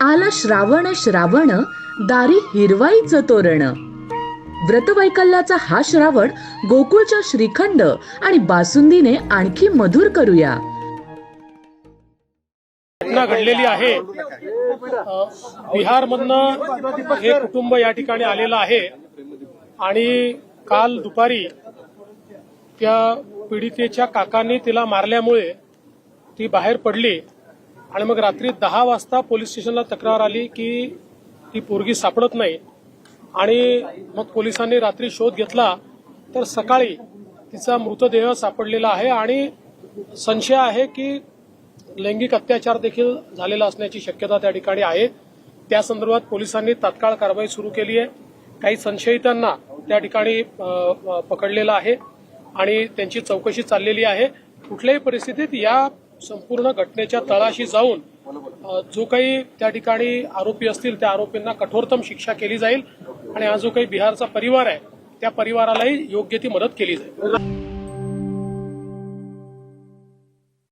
आला श्रावण श्रावण दारी हिरवाईचं तोरण. व्रतवैकल्याचा हा श्रावण गोकुळच्या श्रीखंड आणि बासुंदीने आणखी मधुर करूया. घटना घडलेली आहे. बिहारमधनं हे कुटुंब या ठिकाणी आलेलं आहे. आणि काल दुपारी त्या पीडितेच्या काकांनी तिला मारल्यामुळे ती बाहेर पडली. आणि मग रात्री दहा वाजता पोलीस स्टेशनला तक्रार आली की ती पोरगी सापडत नाही. आणि मग पोलिसांनी रात्री शोध घेतला तर सकाळी तिचा मृतदेह सापडलेला आहे आणि संशय आहे की लैंगिक अत्याचार देखील झालेला असण्याची शक्यता त्या ठिकाणी आहे. त्या संदर्भात पोलिसांनी तात्काळ कारवाई सुरू केली आहे. काही संशयितांना त्या ठिकाणी अ, पकडलेलं आहे आणि त्यांची चौकशी चाललेली आहे. कुठल्याही परिस्थितीत या संपूर्ण घटनेच्या तळाशी जाऊन जो काही त्या ठिकाणी आरोपी असतील त्या आरोपींना कठोरतम शिक्षा केली जाईल आणि हा जो काही बिहारचा परिवार आहे त्या परिवारालाही योग्य ती मदत केली जाईल.